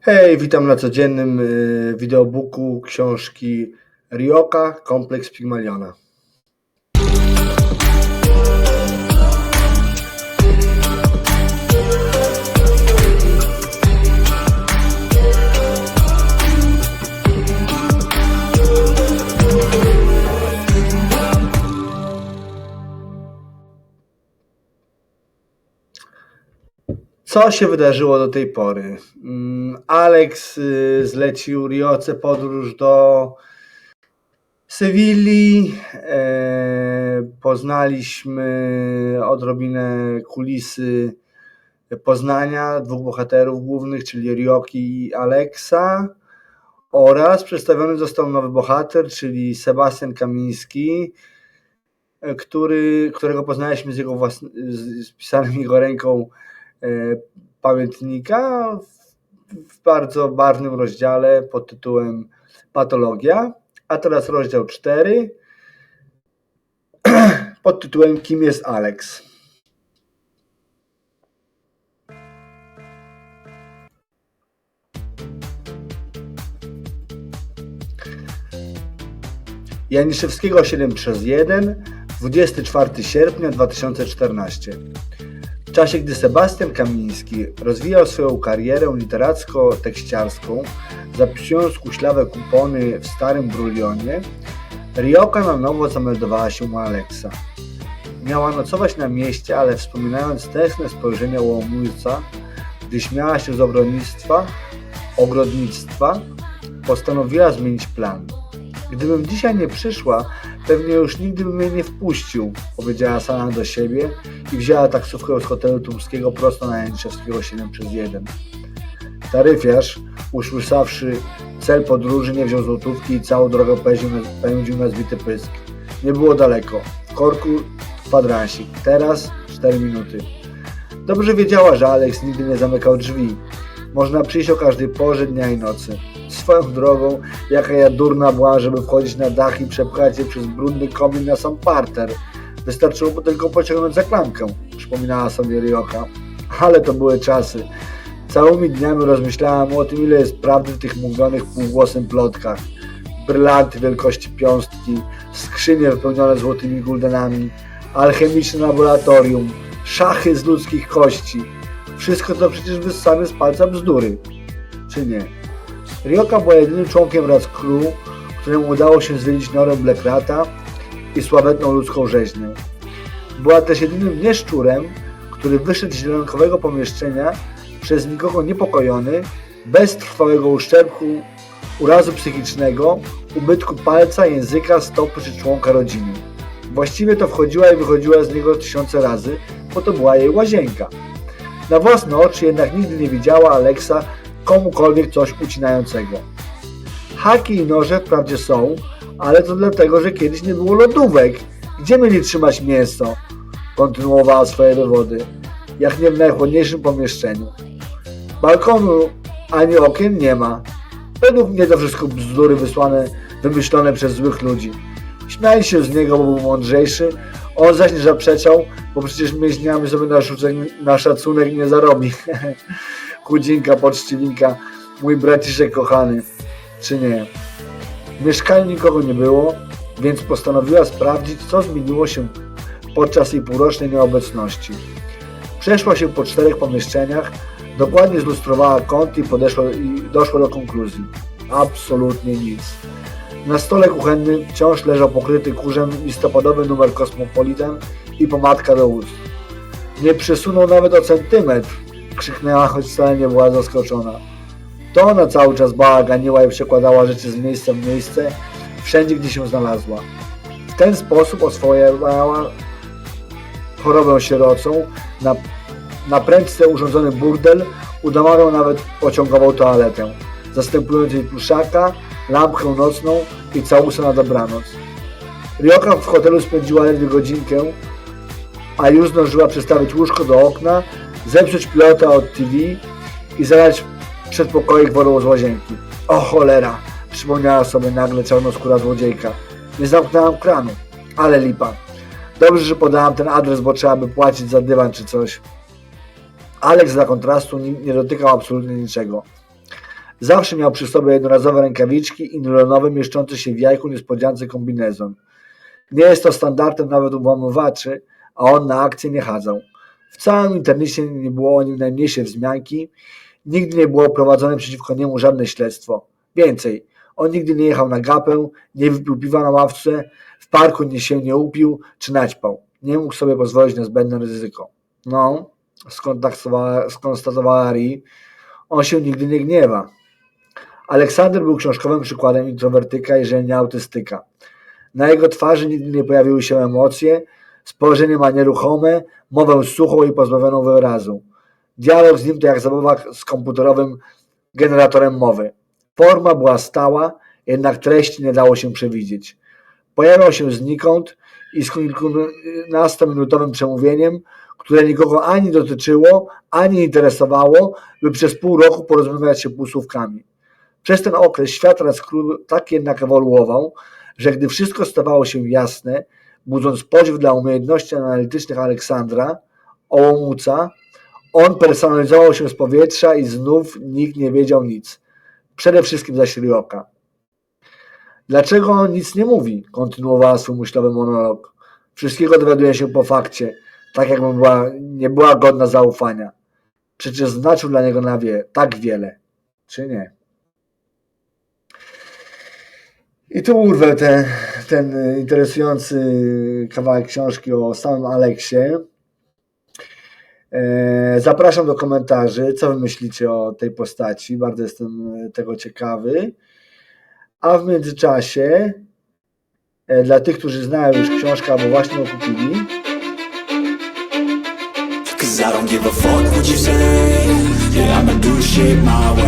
Hej, witam na codziennym y, wideobooku książki Ryoka, Kompleks Pigmaliona. Co się wydarzyło do tej pory? Mm, Alex y, zlecił Rioce podróż do Sewilli. E, Poznaliśmy odrobinę kulisy Poznania dwóch bohaterów głównych, czyli Rioki i Alexa. Oraz przedstawiony został nowy bohater, czyli Sebastian Kamiński, e, który, którego poznaliśmy z jego własny, z pisanym jego ręką pamiętnika w, bardzo barwnym rozdziale pod tytułem Patologia. A teraz rozdział 4 pod tytułem Kim jest Alex? Janiszewskiego 7 przez 1 24 sierpnia 2014 w czasie, gdy Sebastian Kamiński rozwijał swoją karierę literacko-tekściarską, zapisując kuślawe kupony w starym brulionie, Rioka na nowo zameldowała się u Aleksa. Miała nocować na mieście, ale wspominając tęskne spojrzenia łomujca, gdy śmiała się z obronnictwa, ogrodnictwa, postanowiła zmienić plan. Gdybym dzisiaj nie przyszła, pewnie już nigdy bym jej nie wpuścił, powiedziała sama do siebie i wzięła taksówkę z hotelu Tumskiego prosto na Janiszewskiego 7 przez 1. Taryfiarz, usłyszawszy cel podróży, nie wziął złotówki i całą drogę pędził na, pędził na zbity pysk. Nie było daleko. W korku kwadransik. Teraz 4 minuty. Dobrze wiedziała, że Alex nigdy nie zamykał drzwi. Można przyjść o każdej porze dnia i nocy. Swoją drogą, jaka ja durna była, żeby wchodzić na dach i przepchać je przez brudny komin na sam parter. Wystarczyło tylko pociągnąć za klamkę, przypominała sobie Ryoka. Ale to były czasy. Całymi dniami rozmyślałam o tym, ile jest prawdy w tych mówionych półgłosem plotkach. Brylanty wielkości piąstki, skrzynie wypełnione złotymi guldenami, alchemiczne laboratorium, szachy z ludzkich kości. Wszystko to przecież wyssane z palca bzdury. Czy nie? Ryoka była jedynym członkiem Raz Crew, któremu udało się zwiedzić norę Blackrata i sławetną ludzką rzeźnię. Była też jedynym nieszczurem, który wyszedł z zielonkowego pomieszczenia przez nikogo niepokojony, bez trwałego uszczerbku, urazu psychicznego, ubytku palca, języka, stopy czy członka rodziny. Właściwie to wchodziła i wychodziła z niego tysiące razy, bo to była jej łazienka. Na własne oczy jednak nigdy nie widziała Alexa komukolwiek coś ucinającego. Haki i noże wprawdzie są, ale to dlatego, że kiedyś nie było lodówek. Gdzie mieli trzymać mięso? Kontynuowała swoje wywody, jak nie w najchłodniejszym pomieszczeniu. Balkonu ani okien nie ma. Według mnie to wszystko bzdury wysłane, wymyślone przez złych ludzi. Śmiali się z niego, bo był mądrzejszy, on zaś nie zaprzeczał, bo przecież mięśniami sobie na, szucek- na szacunek nie zarobi. Chudzinka, poczciwinka, mój braciszek kochany, czy nie? W mieszkaniu nikogo nie było, więc postanowiła sprawdzić, co zmieniło się podczas jej półrocznej nieobecności. Przeszła się po czterech pomieszczeniach, dokładnie zlustrowała kąt i, podeszła, i doszła do konkluzji. Absolutnie nic. Na stole kuchennym wciąż leżał pokryty kurzem listopadowy numer Cosmopolitan i pomadka do ust. Nie przesunął nawet o centymetr, krzyknęła, choć wcale nie była zaskoczona. To ona cały czas bałaganiła i przekładała rzeczy z miejsca w miejsce, wszędzie gdzie się znalazła. W ten sposób oswojęła chorobę sierocą, na, na prędce urządzony burdel udomawiał nawet pociągową toaletę, zastępując jej pluszaka, lampkę nocną i całusa na dobranoc. Ryoka w hotelu spędziła ledwie godzinkę, a już zdążyła przestawić łóżko do okna, zepsuć pilota od TV i zalać przedpokoik wodą z łazienki. O cholera! Przypomniała sobie nagle czarnoskóra złodziejka. Nie zamknęłam kranu, ale lipa. Dobrze, że podałam ten adres, bo trzeba by płacić za dywan czy coś. Alex dla kontrastu nie dotykał absolutnie niczego. Zawsze miał przy sobie jednorazowe rękawiczki i nylonowy, mieszczący się w jajku niespodziance kombinezon. Nie jest to standardem nawet u włamywaczy, a on na akcję nie chadzał. W całym internecie nie było o nim najmniejszej wzmianki, nigdy nie było prowadzone przeciwko niemu żadne śledztwo. Więcej, on nigdy nie jechał na gapę, nie wypił piwa na ławce, w parku nie się nie upił czy naćpał. Nie mógł sobie pozwolić na zbędne ryzyko. No, skonstatowała Ri, on się nigdy nie gniewa. Aleksander był książkowym przykładem introwertyka i nie autystyka. Na jego twarzy nigdy nie pojawiły się emocje, spojrzenie ma nieruchome, mowę suchą i pozbawioną wyrazu. Dialog z nim to jak zabawa z komputerowym generatorem mowy. Forma była stała, jednak treści nie dało się przewidzieć. Pojawiał się znikąd i z kilkunastominutowym przemówieniem, które nikogo ani dotyczyło, ani interesowało, by przez pół roku porozmawiać się półsłówkami. Przez ten okres świat Raskru tak jednak ewoluował, że gdy wszystko stawało się jasne, budząc podziw dla umiejętności analitycznych Aleksandra, Ołomuca, on personalizował się z powietrza i znów nikt nie wiedział nic. Przede wszystkim zaś Ryoka. Dlaczego on nic nie mówi? Kontynuowała swój myślowy monolog. Wszystkiego dowiaduje się po fakcie, tak jakby była, nie była godna zaufania. Przecież znaczył dla niego na wie tak wiele. Czy nie? I tu urwę ten, ten interesujący kawałek książki o samym Aleksie. E, Zapraszam do komentarzy, co wy myślicie o tej postaci. Bardzo jestem tego ciekawy. A w międzyczasie, e, dla tych, którzy znają już książkę albo właśnie ją kupili, Cause I don't give a fuck what you say Yeah, my way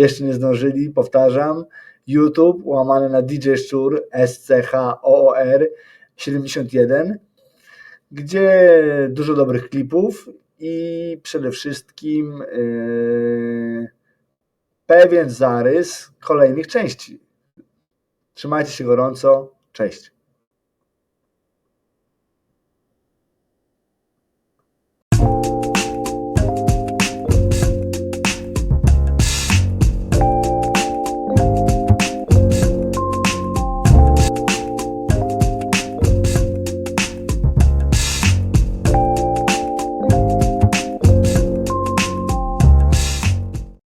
jeszcze nie zdążyli, powtarzam, YouTube łamane na DJ Szczur SCHOOR 71, gdzie dużo dobrych klipów i przede wszystkim e, pewien zarys kolejnych części. Trzymajcie się gorąco, cześć.